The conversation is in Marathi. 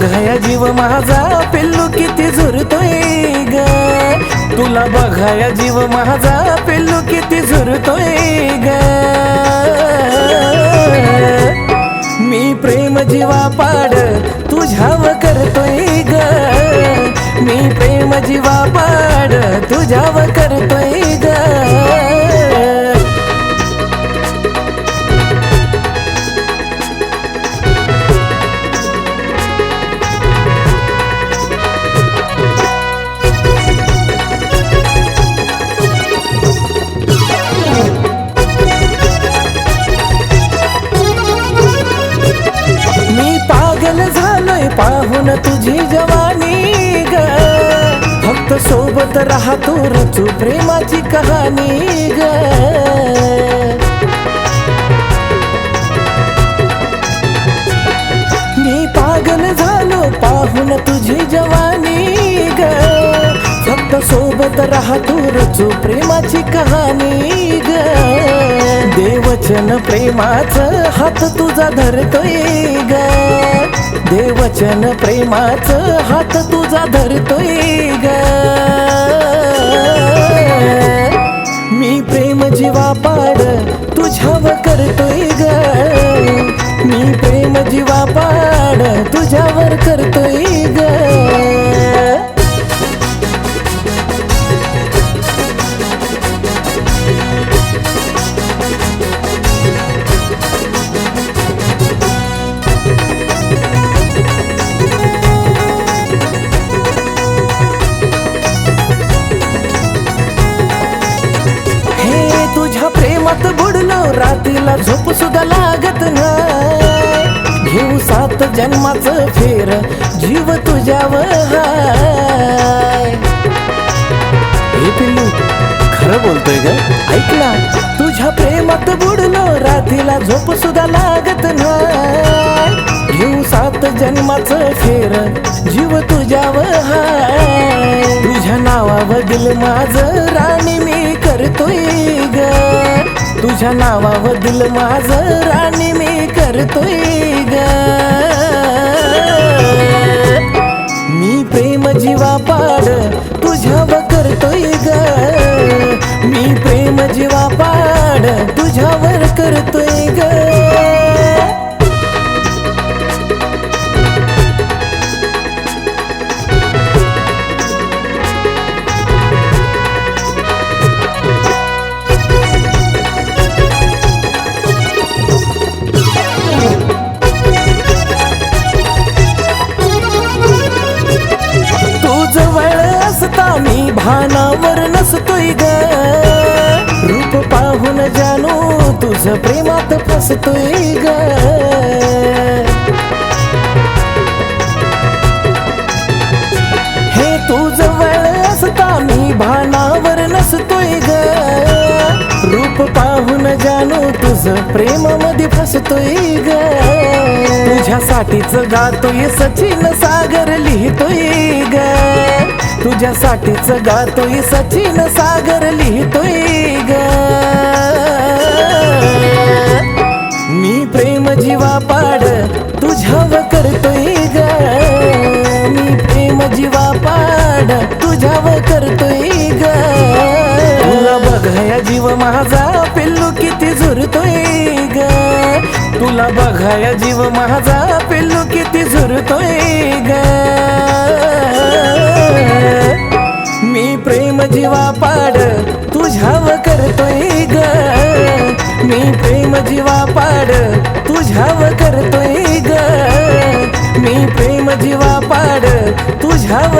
बघाया जीव माझा पिल्लू किती झुरतोय ग. तुला बघाया जीव माझा पिल्लू किती झुरतोय ग. मी प्रेम जीवा पाड तुझ्याव करतोय ग. मी प्रेम जीवा पाड तुझ्याव झालोय पाहून तुझी जवानी ग. फक्त सोबत राहतो रचू प्रेमाची कहाणी ग. मी पागल झालो पाहून तुझी जवानी ग. फक्त सोबत राहतो रचू प्रेमाची कहाणी ग. देवचन प्रेमाचं हात तुझा धरतोय ग. देवचन प्रेमाचं हात तुझा धरतोय ग. मी प्रेम जीवा पाड तुझ्यावर करतोय ग. मी प्रेम जीवा पाड तुझ्यावर करतोय झोप सुद्धा लागत नाही. घेऊ सात जन्माचं फेर जीव तुझ्यावर हे पिल्लू खरं बोलतोय ग. ऐकला तुझ्या प्रेमात बुडलो रात्रीला झोप सुद्धा लागत नाही. घेऊ सात जन्माचं फेर जीव तुझ्यावर हाय. तुझ्या नावावर दिल माझं राणी मी तुझ्या नावावर दिल माझं राणी मी करतोय ग. मी प्रेम जीवा पाड तुझ्याव करतोय ग. मी प्रेम जीवा पाड तुझ्यावर करतोय ग. भानावर ग. रूप पाहून जाणू तुझ प्रेमात फसतोय ग. गाणं तुझं प्रेमामध्ये फसतोय ग. तुझ्यासाठीच गातोय सचिन सागर लिहितोय ग. तुझ्यासाठीच गातोय सचिन सागर लिहितोय ग. मी प्रेम जीवा पाड बघाया जीव माझा. पिल्लू किती झुरतोय ग. तुला बघाया जीव माझा. पिल्लू किती झुरतोय ग. मी प्रेम जीवा पाड तुझ्याव करतोय ग. मी प्रेम जीवा पाड तुझ्याव करतोय ग. मी प्रेम जीवा पाड तुझ्याव